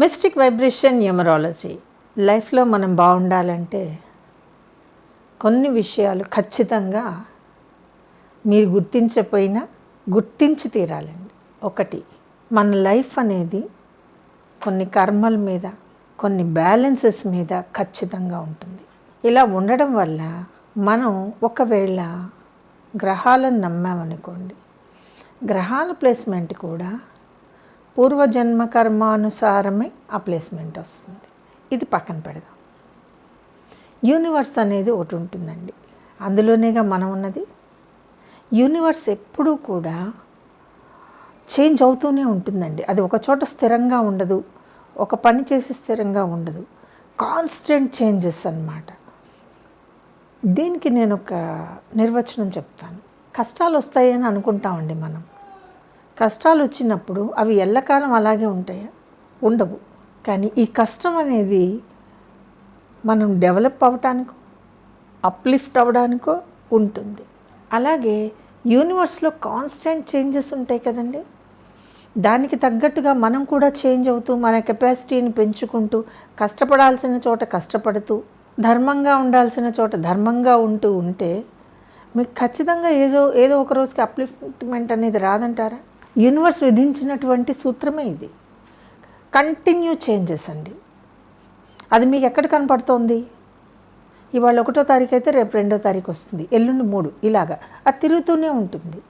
Mystic vibration numerology. లైఫ్లో మనం బాగుండాలంటే కొన్ని విషయాలు ఖచ్చితంగా మీరు గుర్తించకపోయినా గుర్తించి తీరాలండి. ఒకటి మన లైఫ్ అనేది కొన్ని కర్మల మీద కొన్ని బ్యాలెన్సెస్ మీద ఖచ్చితంగా ఉంటుంది. ఇలా ఉండడం వల్ల మనం ఒకవేళ గ్రహాలను నమ్మామనుకోండి గ్రహాల ప్లేస్మెంట్ కూడా పూర్వజన్మ కర్మానుసారమే ఆ ప్లేస్మెంట్ వస్తుంది. ఇది పక్కన పెడదాం. యూనివర్స్ అనేది ఒకటి ఉంటుందండి. అందులోనేగా మనం ఉన్నది. యూనివర్స్ ఎప్పుడూ కూడా చేంజ్ అవుతూనే ఉంటుందండి. అది ఒక చోట స్థిరంగా ఉండదు. ఒక పని చేసి స్థిరంగా ఉండదు. కాన్స్టెంట్ చేంజెస్ అన్నమాట. దీనికి నేను ఒక నిర్వచనం చెప్తాను. కష్టాలు వస్తాయని అనుకుంటామండి మనం. కష్టాలు వచ్చినప్పుడు అవి ఎల్లకాలం అలాగే ఉంటాయా? ఉండవు. కానీ ఈ కష్టం అనేది మనం డెవలప్ అవ్వటానికో అప్లిఫ్ట్ అవ్వడానికో ఉంటుంది. అలాగే యూనివర్స్లో కాన్స్టెంట్ చేంజెస్ ఉంటాయి కదండి. దానికి తగ్గట్టుగా మనం కూడా చేంజ్ అవుతూ మన కెపాసిటీని పెంచుకుంటూ కష్టపడాల్సిన చోట కష్టపడుతూ ధర్మంగా ఉండాల్సిన చోట ధర్మంగా ఉంటూ ఉంటే మీకు ఖచ్చితంగా ఏదో ఏదో ఒక రోజుకి అప్లిఫ్ట్మెంట్ అనేది రాదంటారా? యూనివర్స్ విధించినటువంటి సూత్రమే ఇది. కంటిన్యూ చేంజెస్ అండి. అది మీకు ఎక్కడ కనపడుతోంది? ఇవాళ ఒకటో తారీఖు అయితే రేపు రెండో తారీఖు వస్తుంది ఎల్లుండి మూడు ఇలాగా. అది తిరుగుతూనే ఉంటుంది.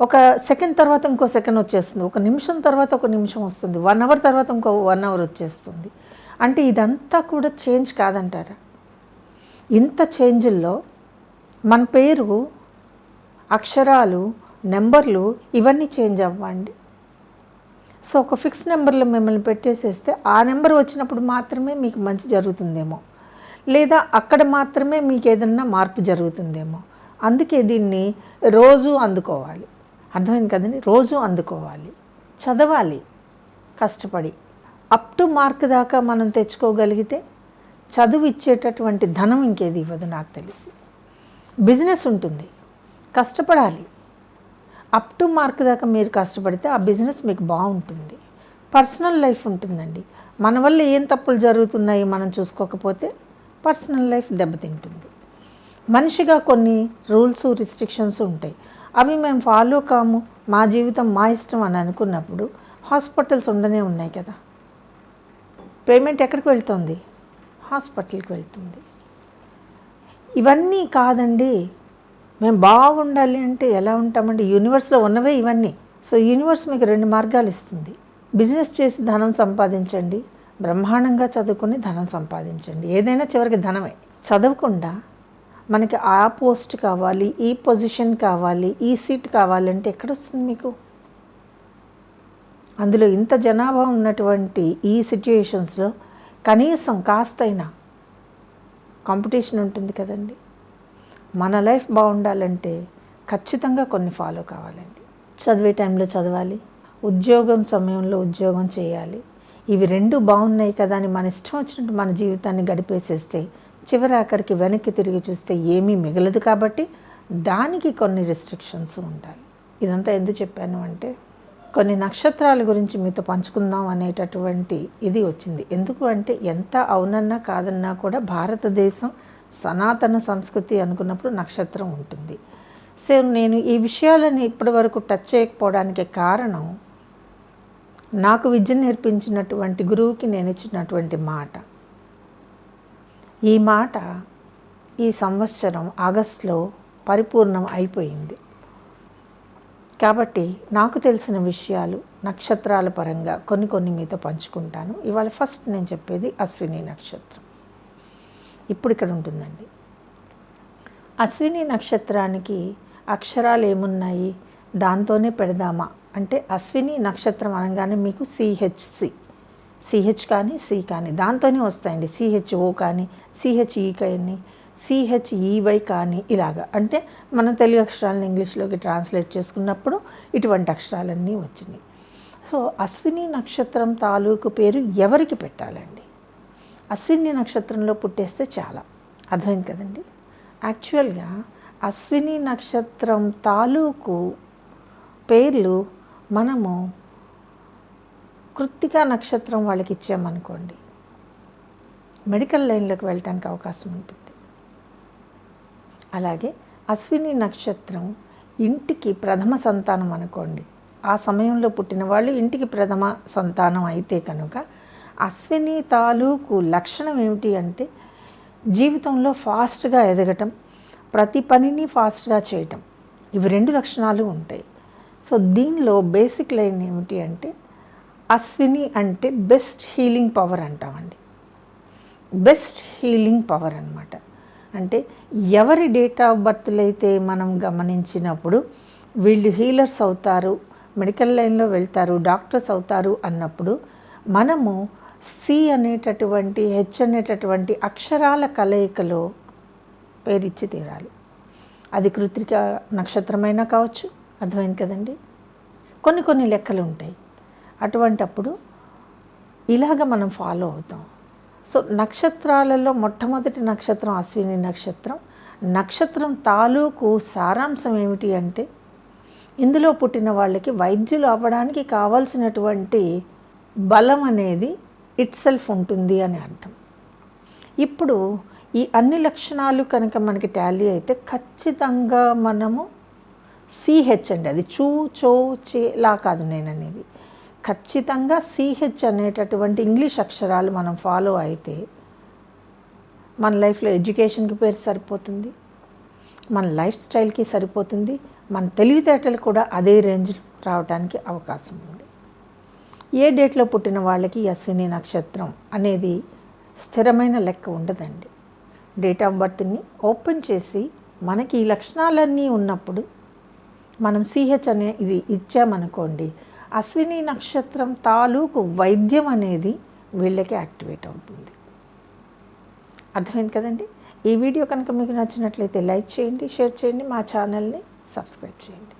ఒక సెకండ్ తర్వాత ఇంకో సెకండ్ వచ్చేస్తుంది. ఒక నిమిషం తర్వాత ఒక నిమిషం వస్తుంది. వన్ అవర్ తర్వాత ఇంకో వన్ అవర్ వచ్చేస్తుంది. అంటే ఇదంతా కూడా చేంజ్ కాదంటారా? ఇంత చేంజ్ల్లో మన పేరు అక్షరాలు నెంబర్లు ఇవన్నీ చేంజ్ అవ్వండి. సో ఒక ఫిక్స్ నెంబర్లో మిమ్మల్ని పెట్టేసేస్తే ఆ నెంబర్ వచ్చినప్పుడు మాత్రమే మీకు మంచి జరుగుతుందేమో. లేదా అక్కడ మాత్రమే మీకు ఏదన్నా మార్పు జరుగుతుందేమో. అందుకే దీన్ని రోజు అందుకోవాలి. అర్థమైంది కదండి? రోజు అందుకోవాలి. చదవాలి. కష్టపడి. అప్ టు మార్క్ దాకా మనం తెచ్చుకోగలిగితే చదువు ఇచ్చేటటువంటి ధనం ఇంకేది ఇవ్వదు నాకు తెలిసి. బిజినెస్ ఉంటుంది. కష్టపడాలి. అప్ టు మార్క్ దాకా మీరు కష్టపడితే ఆ బిజినెస్ మీకు బాగుంటుంది. పర్సనల్ లైఫ్ ఉంటుందండి. మన వల్ల ఏం తప్పులు జరుగుతున్నాయి మనం చూసుకోకపోతే పర్సనల్ లైఫ్ దెబ్బతింటుంది. మనిషిగా కొన్ని రూల్స్ రిస్ట్రిక్షన్స్ ఉంటాయి. అవి మేము ఫాలో కాము. మా జీవితం మా ఇష్టం అని అనుకున్నప్పుడు హాస్పిటల్స్ ఉండనే ఉన్నాయి కదా. పేమెంట్ ఎక్కడికి వెళ్తుంది? హాస్పిటల్కి వెళ్తుంది. ఇవన్నీ కాదండి. మేము బాగుండాలి అంటే ఎలా ఉంటామంటే యూనివర్స్లో ఉన్నవే ఇవన్నీ. సో యూనివర్స్ మీకు రెండు మార్గాలు ఇస్తుంది. బిజినెస్ చేసి ధనం సంపాదించండి. బ్రహ్మాండంగా చదువుకుని ధనం సంపాదించండి. ఏదైనా చివరికి ధనమే. చదవకుండా మనకి ఆ పోస్ట్ కావాలి ఈ పొజిషన్ కావాలి ఈ సీట్ కావాలంటే ఎక్కడొస్తుంది మీకు? అందులో ఇంత జనాభా ఉన్నటువంటి ఈ సిచ్యుయేషన్స్లో కనీసం కాస్తైనా కాంపిటీషన్ ఉంటుంది కదండి. మన లైఫ్ బాగుండాలంటే ఖచ్చితంగా కొన్ని ఫాలో కావాలండి. చదివే టైంలో చదవాలి ఉద్యోగం సమయంలో ఉద్యోగం చేయాలి. ఇవి రెండు బాగున్నాయి కదా అని మన ఇష్టం వచ్చినట్టు మన జీవితాన్ని గడిపేసేస్తే చివరి ఆఖరికి వెనక్కి తిరిగి చూస్తే ఏమీ మిగలదు కాబట్టి దానికి కొన్ని రెస్ట్రిక్షన్స్ ఉండాలి. ఇదంతా ఎందుకు చెప్పాను అంటే కొన్ని నక్షత్రాల గురించి మీతో పంచుకుందాం అనేటటువంటి ఇది వచ్చింది. ఎందుకు అంటే ఎంత అవునన్నా కాదన్నా కూడా భారతదేశం సనాతన సంస్కృతి అనుకున్నప్పుడు నక్షత్రం ఉంటుంది. సో నేను ఈ విషయాలని ఇప్పటి వరకు టచ్ చేయకపోవడానికి కారణం నాకు విద్య నేర్పించినటువంటి గురువుకి నేను ఇచ్చినటువంటి మాట. ఈ మాట ఈ సంవత్సరం ఆగస్టులో పరిపూర్ణం అయిపోయింది. కాబట్టి నాకు తెలిసిన విషయాలు నక్షత్రాల పరంగా కొన్ని కొన్ని మీతో పంచుకుంటాను. ఇవాళ ఫస్ట్ నేను చెప్పేది అశ్విని నక్షత్రం. ఇప్పుడు ఇక్కడ ఉంటుందండి. అశ్విని నక్షత్రానికి అక్షరాలు ఏమున్నాయి? దాంతోనే పెడదామా? అంటే అశ్విని నక్షత్రం అనగానే మీకు సిహెచ్సి సిహెచ్ కానీ సి కానీ దాంతోనే వస్తాయండి. సిహెచ్ఓ కానీ సిహెచ్ఈ కానీ సిహెచ్ఈవై కానీ ఇలాగా. అంటే మనం తెలుగు అక్షరాలను ఇంగ్లీష్లోకి ట్రాన్స్లేట్ చేసుకున్నప్పుడు ఇటువంటి అక్షరాలన్నీ వచ్చినాయి. సో అశ్విని నక్షత్రం తాలూకు పేరు ఎవరికి పెట్టాలండి? అశ్విని నక్షత్రంలో పుట్టేస్తే చాలా. అర్థమైంది కదండి? యాక్చువల్గా అశ్విని నక్షత్రం తాలూకు పేర్లు మనము కృత్తికా నక్షత్రం వాళ్ళకి ఇచ్చామనుకోండి మెడికల్ లైన్లోకి వెళ్ళటానికి అవకాశం ఉంటుంది. అలాగే అశ్విని నక్షత్రం ఇంటికి ప్రథమ సంతానం అనుకోండి. ఆ సమయంలో పుట్టిన వాళ్ళు ఇంటికి ప్రథమ సంతానం అయితే కనుక అశ్విని తాలూకు లక్షణం ఏమిటి అంటే జీవితంలో ఫాస్ట్గా ఎదగటం ప్రతి పనిని ఫాస్ట్గా చేయటం. ఇవి రెండు లక్షణాలు ఉంటాయి. సో దీనిలో బేసిక్ లైన్ ఏమిటి అంటే అశ్విని అంటే బెస్ట్ హీలింగ్ పవర్ అంటామండి. బెస్ట్ హీలింగ్ పవర్ అనమాట అంటే ఎవరి డేట్ ఆఫ్ బర్త్లు అయితే మనం గమనించినప్పుడు వీళ్ళు హీలర్స్ అవుతారు మెడికల్ లైన్లో వెళ్తారు డాక్టర్స్ అవుతారు అన్నప్పుడు మనము సి అనేటటువంటి హెచ్ అనేటటువంటి అక్షరాల కలయికలో పేరిచ్చి తీరాలి. అది కృత్రిక నక్షత్రమైనా కావచ్చు అర్థమైంది కదండి? కొన్ని కొన్ని లెక్కలు ఉంటాయి. అటువంటప్పుడు ఇలాగ మనం ఫాలో అవుతాం. సో నక్షత్రాలలో మొట్టమొదటి నక్షత్రం అశ్విని నక్షత్రం. నక్షత్రం తాలూకు సారాంశం ఏమిటి అంటే ఇందులో పుట్టిన వాళ్ళకి వైద్యులు అవ్వడానికి కావాల్సినటువంటి బలం అనేది ఇట్ సెల్ఫ్ ఉంటుంది అని అర్థం. ఇప్పుడు ఈ అన్ని లక్షణాలు కనుక మనకి టాలీ అయితే ఖచ్చితంగా మనము సిహెచ్ అండి. అది చూ చో చే లా కాదు నేను అనేది ఖచ్చితంగా సిహెచ్ అనేటటువంటి ఇంగ్లీష్ అక్షరాలు మనం ఫాలో అయితే మన లైఫ్లో ఎడ్యుకేషన్కి పేరు సరిపోతుంది. మన లైఫ్ స్టైల్కి సరిపోతుంది. మన తెలివితేటలు కూడా అదే రేంజ్ రావడానికి అవకాశం ఉంది. ఏ డేట్లో పుట్టిన వాళ్ళకి అశ్విని నక్షత్రం అనేది స్థిరమైన లెక్క ఉండదండి. డేట్ ఆఫ్ బర్త్ని ఓపెన్ చేసి మనకి ఈ లక్షణాలన్నీ ఉన్నప్పుడు మనం సిహెచ్ అనే ఇది ఇచ్చామనుకోండి అశ్విని నక్షత్రం తాలూకు వైద్యం అనేది వీళ్ళకి యాక్టివేట్ అవుతుంది. అర్థమైంది కదండి? ఈ వీడియో కనుక మీకు నచ్చినట్లయితే లైక్ చేయండి షేర్ చేయండి మా ఛానల్ని సబ్స్క్రైబ్ చేయండి.